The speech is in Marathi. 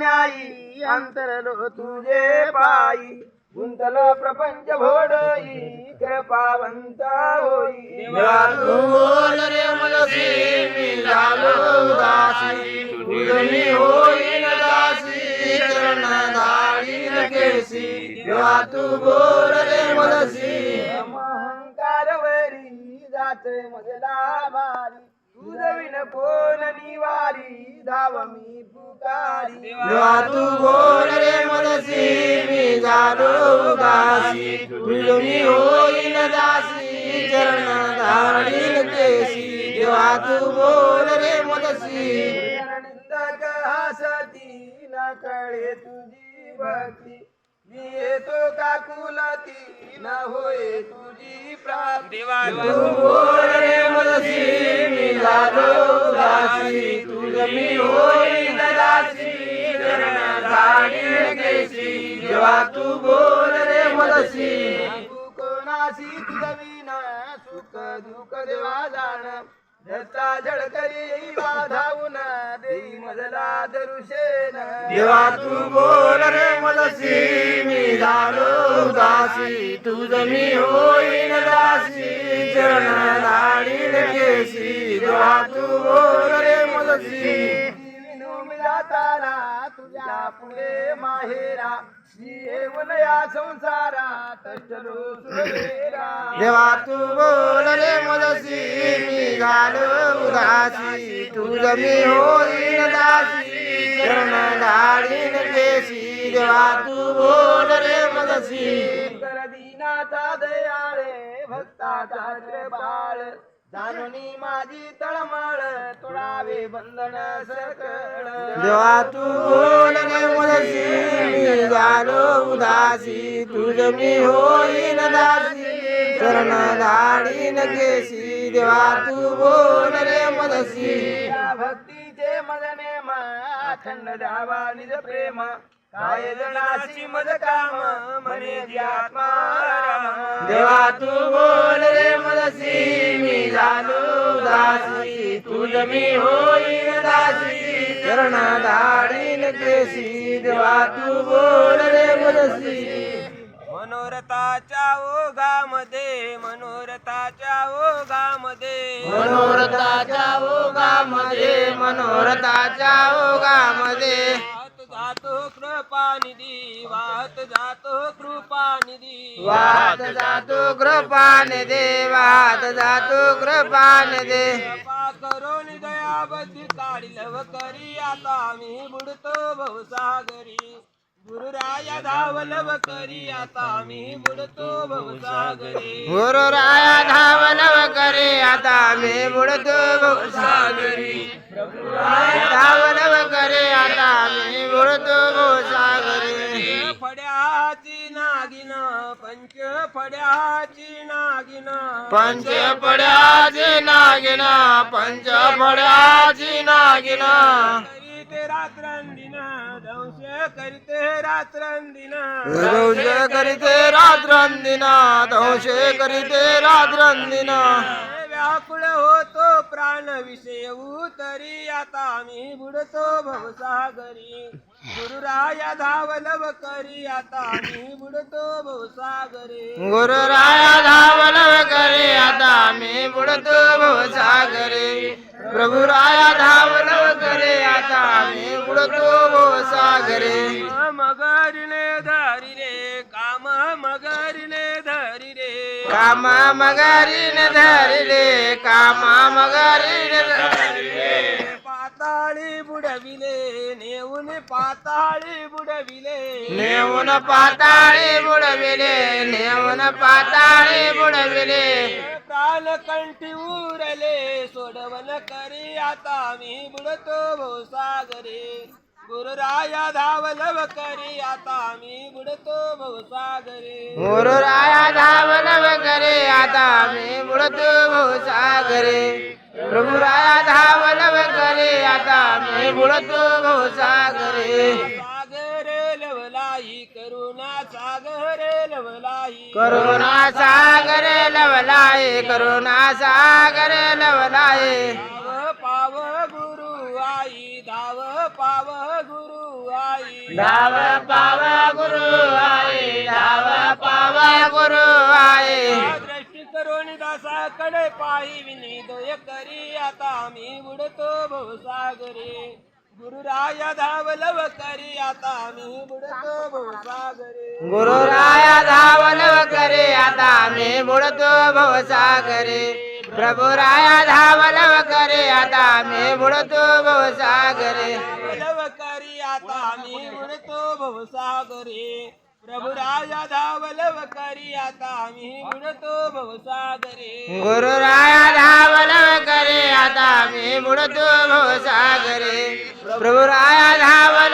न्यायी अंतरलो तुझे पायी गुंतल प्रपंच भोडई कृपावंत होई देवा तू बोल रे मनसी मी झालो उदासी तुझ मी होईन दासी चरण धाडीन केसी देवा तू बोल रे मनसी अहंकार वरी जात मजला बारी तुझविन कोण निवारी धाव मी पुकारी. देवा तू बोल रे मनसी मी झालो उदासी तुझ मी होईन दासी चरण धाडीन केसी. देवा तू बोल रे मनसी. निंदक हसती न कळे तुझी भक्ती मी येतो का कुलती न होय तुझी प्राप्ती. तू बोल रे मनसी उदासी तुझ मी होईन दासी चरण केसी देवा तू बोल रे तू कोणाशी तुझविन सुख दुःख देवा जाण दत्ता झळकरी वाधावून देई मजला दरुशेन. देवा तू बोल रे मनसी मी झालो उदासी तुझ मी होईन दासी चरण धाडीन केसी देवा तू बोल रे मनसी विनू मिला तारा तुझ्या पुढे माहेरा येऊन या सुरेरा. देवा तू बोल रे मनसी मी झालो उदासी तुझ मी होईन दासी चरण धाडीन केसी देवा तू बोल रे मनसी दीनाचा दयाळे भक्ताचा कृपाळ जाणूनी माझी तळमळ तोडावे बंधन सकळ. देवा तू बोल रे मनसी मी झालो उदासी. तुझ मी होईन दासी चरण धाडीन केसी. देवा तू बोल रे मनसी भक्तीचे मज नेम अखंड द्यावा निज प्रेम. काय जणाची मज काम मने जी आत्मा. देवा तू बोल रे मनसी मी झालो उदासी तुझ मी होईन दासी चरण धाडीन केसी. देवा तू बोल रे मनसी मनोरथाच्या ओघामध्ये मनोरथाच्या ओघामध्ये. मनोरथाच्या ओघामध्ये मनोरथाच्या ओघामध्ये. कृपानिधी वाहत जातो कृपानिधी. वाद जातो कृपाने दे वाद जातो कृपाने दे कृपा करून दयाबद्धी काढील करी आता मी बुडतो गुरुराया धावलव करी आता मी बुडतो भवसागरी गुरुराया धावलव करे आता मी बुडतो सागरी धावलव करे आता मी बुडतो सागरी फड्याची नागिन पंच फड्याची नागिन. पंच पड्याची नागिन पंच पड्याची नागिन. करीते करीते रात्रंदिन दंश करीते रात्रंदिन दंश करीते रात्रंदिन व्याकुळ होतो प्राण विषय तरी आता मी बुडतो भवसागरी। गुरुराया धावलव करी आता मी बुडतो भवसागरी। गुरुराया धावलव करे आता मी बुडतो सागरे प्रभुराया धावलव करे आता मी बुडतो सागरे मगरिले धरी रे काम मगरिले धरी रे कामा मगारीने धरिले कामा मगारीने धरिले पाताळी बुडविले नेऊन पाताळी बुडविले नेऊन पाताळी बुडविले काल कंठी उरले सोडवन करी आता मी बुडतो भवसागरे. गुरुराया धावलव करी आता मी बुडतो भवसागरे. गुरुराया धावलव करे आता मी बुडतो सागरे प्रभुराया धावलव करे आता मी बुडतो सागरे करुणा सागरे लवलाये करुणा सागरे लवलाये पाव गुरु आई धाव पाव गुरु आई. धाव पावा गुरु आहे धाव पावा गुरु आहे दृष्टी करून दासाकडे पाही विनिदोय करी आता मी बुडतो भवसागरे. गुरुराया धावलव करी आता मी बुडतो भवसागरे. गुरुराया धावलव करे आता मी बुडतो भवसागरे प्रभुराया धावलव करे आता मी बुडतो भवसागरे. धावलव करी आता मी बुडतो भवसागरे. प्रभुराया धावलव करी आता मी बुडतो भवसागरे गुरुराया धावलव करे आता मी बुडतो भवसागरे. प्रभुराया धावल